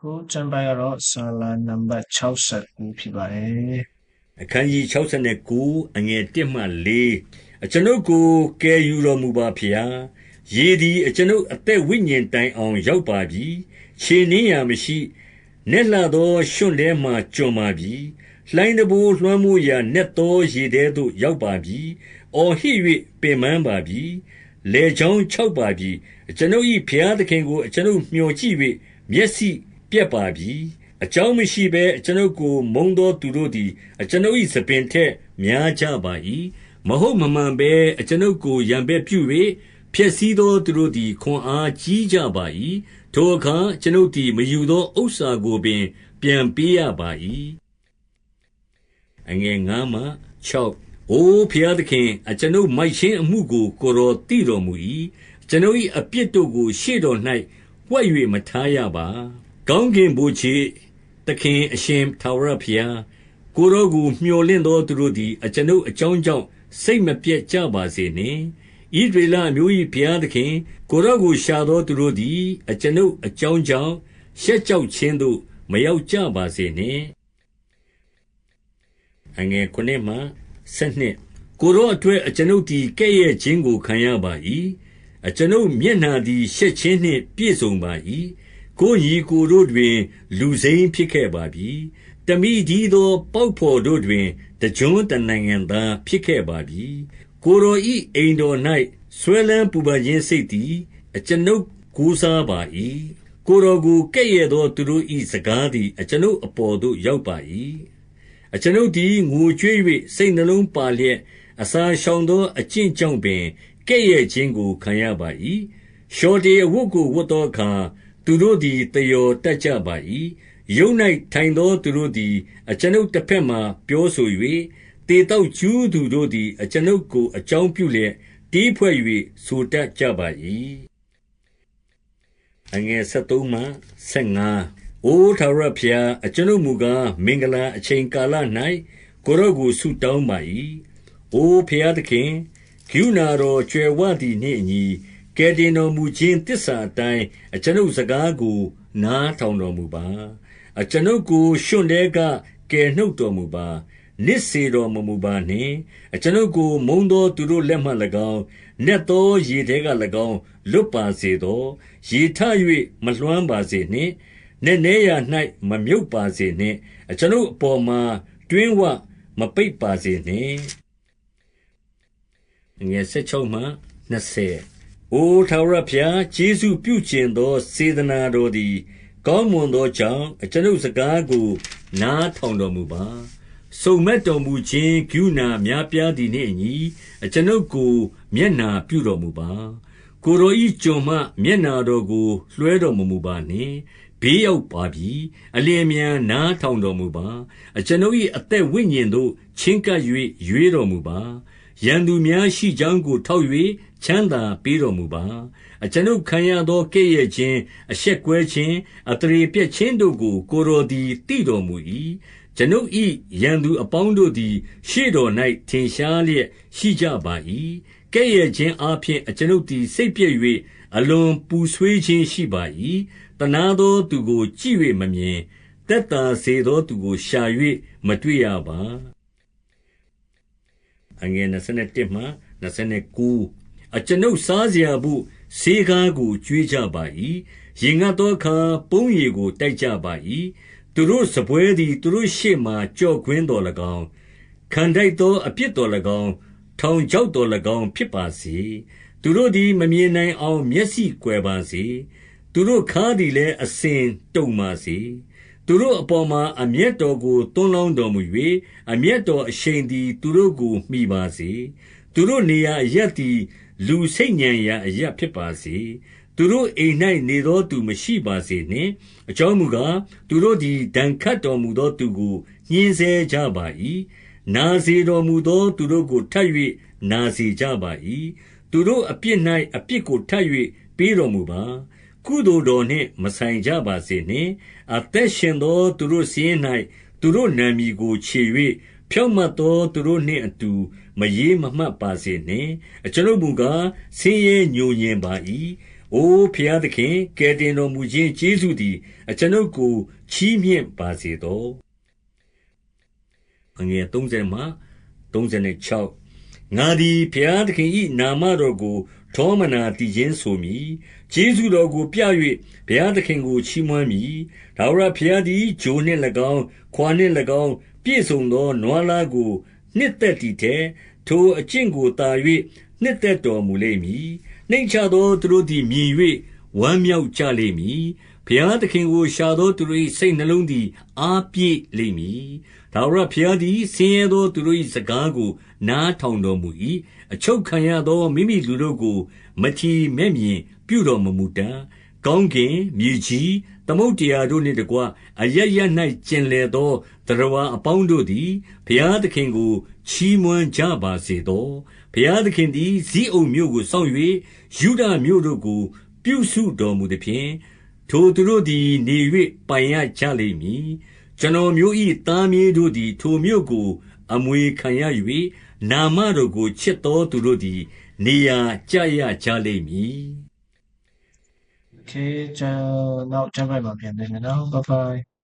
ခုကျမ်းပိုင်းကတော့ဆာလာနံပါတ်69ဖြစ်ပါတယ်အခန်းကြီး69အငယ်1မှ4အကျွန်ုပ်ကိုကယ်ယူတော်မူပါဖျားရေသည်အကျွန်ုပ်အသက်ဝိညာဉ်တိုင်အောင်ရောက်ပါပြီခြေနှင်းရာမရှိနက်လာသောရွှွန့်ထဲမှကျွန်ပါပြီလှိုင်းတဘိုးလွှမ်းမိုးရာနက်သောရေထဲသို့ရောက်ပါပြီအော်ဟစ်၍ပင်ပန်းပါပြီလေချောင်း၆ပါပြီအကျွန်ုပ်၏ဖျားသခင်ကိုအကျွန်ုပ်မျှော်ကြည့်၍မျက်စိပြ က်ပါပြီ အကြောင်းမရှိဘဲ အကျွန်ုပ်ကို မုံသောသူတို့သည် အကျွန်ုပ်၏သပင်ထက် များကြပါ၏မဟုတ်မမှန်ဘဲ အကျွန်ုပ်ကိုရံပက်ပြု၍ဖျက်ဆီးသောသူတို့သည် ခွန်အားကြီးကြပါ၏ထိုအခါကျွန်ုပ်သည် မယူသောဥစ္စာကိုပင် ပြန်ပေးရပါ၏အငယ်9မှ6အိုဖျားသခင် အကျွန်ုပ်မိုက်ခြင်းအမှုကို ကိုတော်သိတော်မူ၏ကျွန်ုပ်၏အပြစ်တို့ကို ရှေ့တော်၌ဝှက်၍မထားရပါ ကောင်းကင်ဘုရားသခင်အရှင်ထာဝရဘုရား ကိုတော်ကိုမျှော်လင့်သောသူတို့သည် အကျွန်ုပ်အကြောင်းကြောင့် စိတ်မပြည့်ကြပါစေနှင့်ဣဒရေလမျိုး၏ဘုရားသခင် ကိုတော်ကို ရှာသောသူတို့သည် အကျွန်ုပ်အကြောင်းကြောင့် ရှက်ကြောက်ခြင်းသို့ မရောက်ကြပါစေနှင့်အငယ်9မှ12ကိုတော်အတွက် အကျွန်ုပ်သည် ကဲ့ရဲ့ခြင်းကို ခံရပါ၏အကျွန်ုပ်မျက်နှာသည် ရှက်ခြင်းနှင့် ပြည့်စုံပါ၏ ကိုညီကိုတို့တွင် လူစိမ်းဖြစ်ခဲ့ပါပြီ တမိဒီသော ပေါက်ဖော်တို့တွင် တကြွတနိုင်ငံသား ဖြစ်ခဲ့ပါပြီ ကိုတော်ဤအိမ်တော်၌ဆွဲလန်းပူပန်ခြင်းစိတ်သည် အကျွန်ုပ်ကိုးစားပါ၏ကိုတော်ကို ကဲ့ရဲ့သော သူတို့၏စကားသည် အကျွန်ုပ်အပေါ်သို့ ရောက်ပါ၏အကျွန်ုပ်သည် ငိုကြွေး၍စိတ်နှလုံးပါလျက် အစာရှောင်သော အကျင့်ကြောင့်ပင် ကဲ့ရဲ့ခြင်းကို ခံရပါ၏ရှောတေအဝတ်ကို ဝတ်သောအခါ သူတို့သည်တယောတတ်ကြပါ၏ယုံ၌ထိုင်သောသူတို့သည် အကျွန်ုပ်တစ်ဖက်မှပြောဆို၍တေတောက်ကျူးသူတို့သည် အကျွန်ုပ်ကို အကြောင်းပြုလျက်တီးဖွဲ့၍ဆိုတတ်ကြပါ၏အငယ်73မှ75အိုထာဝရဘုရား အကျွန်ုပ်မူကား မင်္ဂလာ အချိန်ကာလ၌ကိုရော့ကို ဆုတောင်းပါ၏အိုဘုရားသခင် ကရုဏာတော်ကြွယ်ဝသည်နှင့်အညီ ကယ်တင်တော်မူခြင်းတစ္ဆာအတိုင်း အကျွန်ုပ်စကားကို နားထောင်တော်မူပါ အကျွန်ုပ်ကို ရွှွန့်တဲက ကယ်နှုတ်တော်မူပါ နစ်စေတော်မမူပါနှင့် အကျွန်ုပ်ကို မုံသောသူတို့လက်မှ၎င်း နက်သောရေထဲက၎င်း လွတ်ပါစေသော ရေထ၍မလွှမ်းပါစေနှင့် နက်နဲရာ၌မမြုပ်ပါစေနှင့် အကျွန်ုပ်အပေါ်မှာ တွင်းဝမပိတ်ပါစေနှင့်ငယ်16မှ20 အိုထာဝရဘုရားယေရှုပြုကျင်သော စေတနာတော်သည် ကောင်းမွန်သောကြောင့် အကျွန်ုပ်စကားကို နားထောင်တော်မူပါ စုံမဲ့တော်မူခြင်း ကရုဏာများပြားသည်နှင့်အညီ အကျွန်ုပ်ကို မျက်နာပြုတော်မူပါ ကိုယ်တော်ဤကျွန်မှ မျက်နာတော်ကို လွှဲတော်မမူပါနှင့် ဘေးရောက်ပါပြီ အလျင်မြန် နားထောင်တော်မူပါ အကျွန်ုပ်၏အသက်ဝိညာဉ်သို့ ချင်းကပ်၍ရွေးတော်မူပါ ရန်သူများရှိကြောင်းကို ထောက်၍ချမ်းသာပေးတော်မူပါ အကျွန်ုပ်ခံရသော ကဲ့ရဲ့ခြင်း အရှက်ကွဲခြင်းအတရေပြက်ခြင်းတို့ကို ကိုတော်သည်တည်တော်မူ၏ကျွန်ုပ်၏ရန်သူအပေါင်းတို့သည် ရှေ့တော်၌ထင်ရှားလျက်ရှိကြပါ၏ကဲ့ရဲ့ခြင်းအပြင်အကျွန်ုပ်သည် စိတ်ပြည့်၍အလွန်ပူဆွေးခြင်းရှိပါ၏တနာသောသူကို ကြည့်၍မမြင်တက်တာစေသောသူကို ရှာ၍မတွေ့ရပါ အငယ်21မှ29အကျွန်ုပ်စားစရာဘုဆေးကားကိုကျွေးကြပါ၏ရင်ငတ်သောအခါပုံးရည်ကိုတိုက်ကြပါ၏သူတို့စပွဲသည်သူတို့ရှေ့မှကြော့ခွင်းတော်၎င်းခံတိုက်သောအပြစ်တော်၎င်းထောင်ချောက်တော်၎င်းဖြစ်ပါစေသူတို့သည်မမြင်နိုင်အောင်မျက်စိကွယ်ပါစေသူတို့ခါးသည်လည်းအစဉ်တုံပါစေ သူတို့အပေါ်မှာ အမျက်တော်ကိုတွန်းလောင်းတော်မူ၍အမျက်တော်အရှိန်သည် သူတို့ကို မှီပါစေ သူတို့နေရာအရက်သည် လူစိတ်ညံရာအရက်ဖြစ်ပါစေ သူတို့အိမ်၌နေသောသူမရှိပါစေနှင့် အကြောင်းမူကား သူတို့သည် ဒဏ်ခတ်တော်မူသောသူကို ညှင်းဆဲကြပါ၏နာစေတော်မူသော သူတို့ကို ထပ်၍နာစေကြပါ၏သူတို့အပြစ်၌အပြစ်ကို ထပ်၍ပေးတော်မူပါ ကုသိုလ်တော်နှင့် မဆိုင်ကြပါစေနှင့် အသက်ရှင်သော သူတို့စည်း၌သူတို့နာမည်ကို ခြေ၍ဖြောင့်မတ်သော သူတို့နှင့်အတူ မရေးမမှတ်ပါစေနှင့် အကျွန်ုပ်မူကား ဆင်းရဲညိုညင်ပါ၏။အိုဖျားသခင် ကယ်တင်တော်မူခြင်း ကျေးဇူးသည် အကျွန်ုပ်ကို ချီးမြှင့်ပါစေသော။အငယ်30မှ36 ငါသည် ဘုရားသခင်၏နာမတော်ကို ထောမနာတည်ခြင်းဆိုမည်။ကျေးဇူးတော်ကိုပြ၍ဘုရားသခင်ကို ချီးမွမ်းမည်။ထာဝရဘုရားသည်ဂျိုနှင့်၎င်း၊ခွာနှင့်၎င်း ပြည့်စုံသော နွားလားကို နှစ်သက်သည်ထက်၊ထိုအကျင့်ကိုသာ၍နှစ်သက်တော်မူလိမ့်မည်။နှိမ့်ချသောသူတို့သည် မြင်၍ဝမ်းမြောက်ကြလိမ့်မည်။ ဘုရားသခင်ကို ရှာသောသူတို့၏စိတ်နှလုံးသည် အားပြည့်လိမ့်မည်။ထာဝရဘုရားသည် ဆင်းရဲသောသူတို့၏စကားကို နားထောင်တော်မူ၏။အချုပ်ခံရသော မိမိလူတို့ကို မထီမဲ့မြင်ပြုတော်မမူတတ်။ကောင်းကင်၊မြေကြီး၊သမုဒ္ဒရာတို့နှင့်တကွ အရပ်ရပ်၌ကျင်လည်သော သတ္တဝါအပေါင်းတို့သည် ဘုရားသခင်ကို ချီးမွမ်းကြပါစေသော။ဘုရားသခင်သည် ဇိအုန်မြို့ကို စောင့်၍ယုဒမြို့တို့ကို ပြုစုတော်မူသဖြင့်၊ ထိုသူတို့သည် နေ၍ပိုင်ရကြလိမ့်မည်။ကျွန်တော်မျိုး၏သားမြေးတို့သည် ထိုမြို့ကို အမွေခံရ၍၊နာမတော်ကို ချစ်သောသူတို့သည် နေရာကျရကြလိမ့်မည်။ Okay ကျွန်တော်နောက်ကျမ်းပိုင်းမှာ ပြန်နေမယ်နော် bye bye